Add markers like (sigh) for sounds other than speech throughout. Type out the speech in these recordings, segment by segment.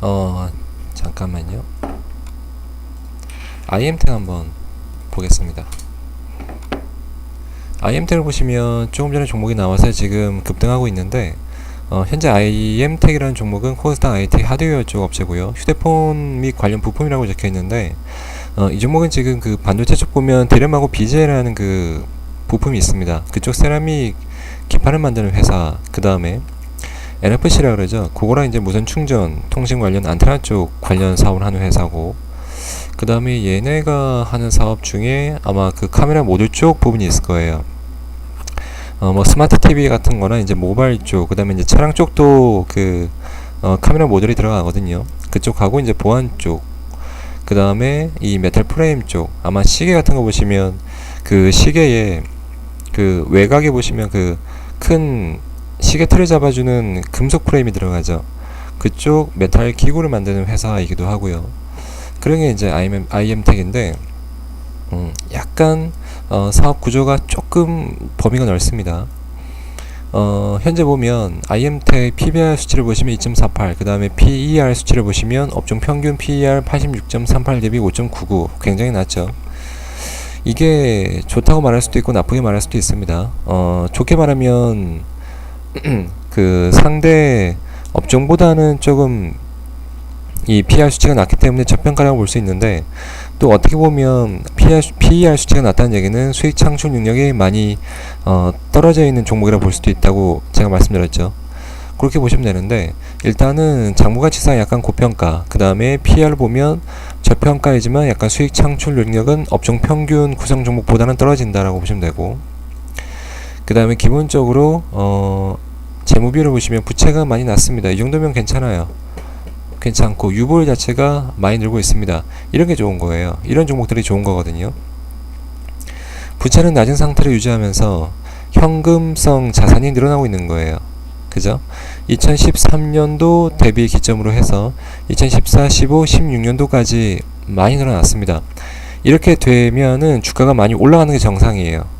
어 잠깐만요. IM텍 한번 보겠습니다. IM텍을 보시면 조금 전에 종목이 나와서 지금 급등하고 있는데 어, 현재 IM텍이라는 종목은 코스닥 IT 하드웨어 쪽 업체고요. 휴대폰 및 관련 부품이라고 적혀 있는데 어, 이 종목은 지금 그 반도체 쪽 보면 디램하고 BJ라는 그 부품이 있습니다. 그쪽 세라믹 기판을 만드는 회사 그 다음에 NFC라 그러죠. 그거랑 이제 무선 충전, 통신 관련 안테나 쪽 관련 사업을 하는 회사고 그 다음에 얘네가 하는 사업 중에 아마 그 카메라 모듈 쪽 부분이 있을 거예요. 어, 뭐 스마트 TV 같은 거나 이제 모바일 쪽, 그 다음에 이제 차량 쪽도 그 어, 카메라 모듈이 들어가거든요. 그쪽하고 이제 보안 쪽, 그 다음에 이 메탈 프레임 쪽, 아마 시계 같은 거 보시면 그 시계에 그 외곽에 보시면 그 큰 시계 틀을 잡아주는 금속 프레임이 들어가죠. 그쪽 메탈 기구를 만드는 회사이기도 하고요. 그런 게 이제 IM, IM텍인데, 음, 약간, 어, 사업 구조가 조금 범위가 넓습니다. 어, 현재 보면 IM텍 PBR 수치를 보시면 2.48, 그 다음에 PER 수치를 보시면 업종 평균 PER 86.38 대비 5.99, 굉장히 낮죠. 이게 좋다고 말할 수도 있고 나쁘게 말할 수도 있습니다. 어, 좋게 말하면 (clears throat) 그 상대 업종보다는 조금 이 PER 수치가 낮기 때문에 저평가라고 볼 수 있는데 또 어떻게 보면 PER, PER 수치가 낮다는 얘기는 수익 창출 능력이 많이 어, 떨어져 있는 종목이라 볼 수도 있다고 제가 말씀드렸죠. 그렇게 보시면 되는데 일단은 장부 가치상 약간 고평가 그 다음에 PER를 보면 저평가이지만 약간 수익 창출 능력은 업종 평균 구성 종목보다는 떨어진다라고 보시면 되고 그 다음에 기본적으로 어, 재무비를 보시면 부채가 많이 났습니다. 이 정도면 괜찮아요. 괜찮고 유보율 자체가 많이 늘고 있습니다. 이런 게 좋은 거예요. 이런 종목들이 좋은 거거든요. 부채는 낮은 상태를 유지하면서 현금성 자산이 늘어나고 있는 거예요. 그죠? 2013년도 대비 기점으로 해서 2014, 15, 16년도까지 많이 늘어났습니다. 이렇게 되면은 주가가 많이 올라가는 게 정상이에요.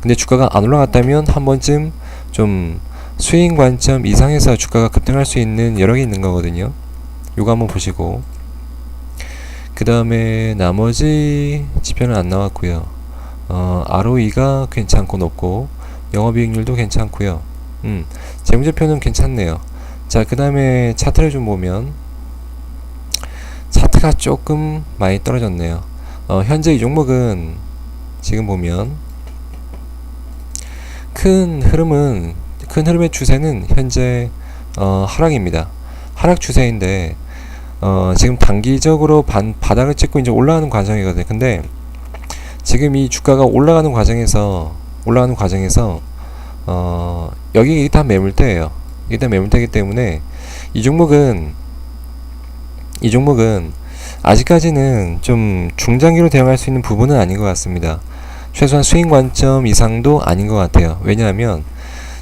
근데 주가가 안 올라갔다면 한 번쯤 좀 수익 관점 이상에서 주가가 급등할 수 있는 여력이 있는 거거든요. 요거 한번 보시고 그 다음에 나머지 지표는 안 나왔고요. 어, ROE가 괜찮고 높고 영업이익률도 괜찮고요. 음, 재무제표는 괜찮네요. 자, 그 다음에 차트를 좀 보면 차트가 조금 많이 떨어졌네요. 어, 현재 이 종목은 지금 보면 큰 흐름은 큰 흐름의 추세는 현재 어, 하락입니다. 하락 추세인데 어, 지금 단기적으로 반, 바닥을 찍고 이제 올라가는 과정이거든요. 근데 지금 이 주가가 올라가는 과정에서 올라가는 과정에서 어, 여기 다 매물대예요. 다 매물대이기 때문에 이 종목은 이 종목은 아직까지는 좀 중장기로 대응할 수 있는 부분은 아닌 것 같습니다. 최소한 수익 관점 이상도 아닌 것 같아요. 왜냐하면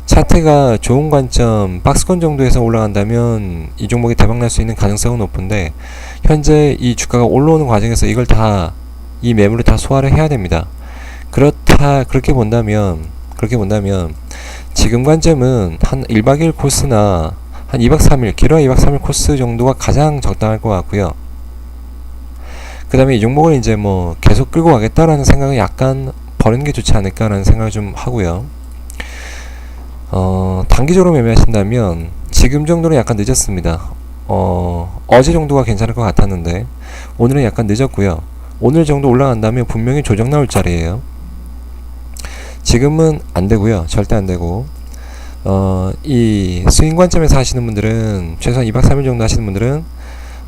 차트가 좋은 관점 박스권 정도에서 올라간다면 이 종목이 대박 날 수 있는 가능성은 높은데 현재 이 주가가 올라오는 과정에서 이걸 다 이 매물을 다 소화를 해야 됩니다. 그렇다 그렇게 본다면 그렇게 본다면 지금 관점은 한 1박 2일 코스나 한 2박 3일 길어야 2박 3일 코스 정도가 가장 적당할 것 같고요. 그 다음에 이 종목을 이제 뭐 계속 끌고 가겠다라는 생각은 약간 버리는 게 좋지 않을까라는 생각을 좀 하고요. 어, 단기적으로 매매하신다면 지금 정도는 약간 늦었습니다. 어, 어제 정도가 괜찮을 것 같았는데 오늘은 약간 늦었고요. 오늘 정도 올라간다면 분명히 조정 나올 자리예요. 지금은 안 되고요. 절대 안 되고 어, 이 스윙 관점에서 하시는 분들은 최소한 2박 3일 정도 하시는 분들은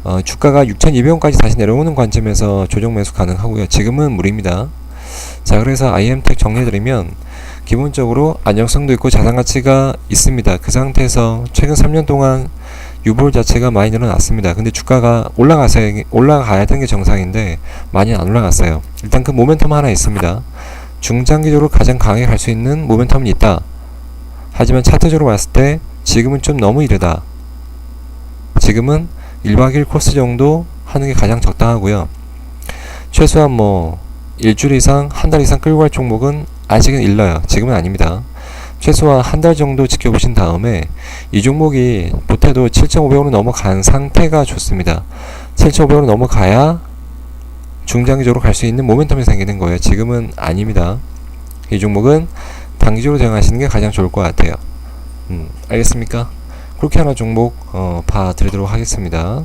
어, 주가가 6,200원까지 다시 내려오는 관점에서 조정 매수 가능하고요. 지금은 무리입니다. 자, 그래서 IM텍 정리해드리면 기본적으로 안정성도 있고 자산 가치가 있습니다. 그 상태에서 최근 3년 동안 유볼 자체가 많이 늘어났습니다. 근데 주가가 올라가서 올라가야 되는 게 정상인데 많이 안 올라갔어요. 일단 그 모멘텀 하나 있습니다. 중장기적으로 가장 강하게 갈 수 있는 모멘텀은 있다. 하지만 차트적으로 봤을 때 지금은 좀 너무 이르다. 지금은 1박 2일 코스 정도 하는 게 가장 적당하고요. 최소한 뭐 일주일 이상, 한 달 이상 끌고 갈 종목은 아직은 일러요. 지금은 아닙니다. 최소한 한 달 정도 지켜보신 다음에 이 종목이 못해도 7,500원을 넘어간 상태가 좋습니다. 7,500원을 넘어가야 중장기적으로 갈 수 있는 모멘텀이 생기는 거예요. 지금은 아닙니다. 이 종목은 단기적으로 대응하시는 게 가장 좋을 것 같아요. 음, 알겠습니까? 그렇게 하나 종목 어, 봐드리도록 하겠습니다.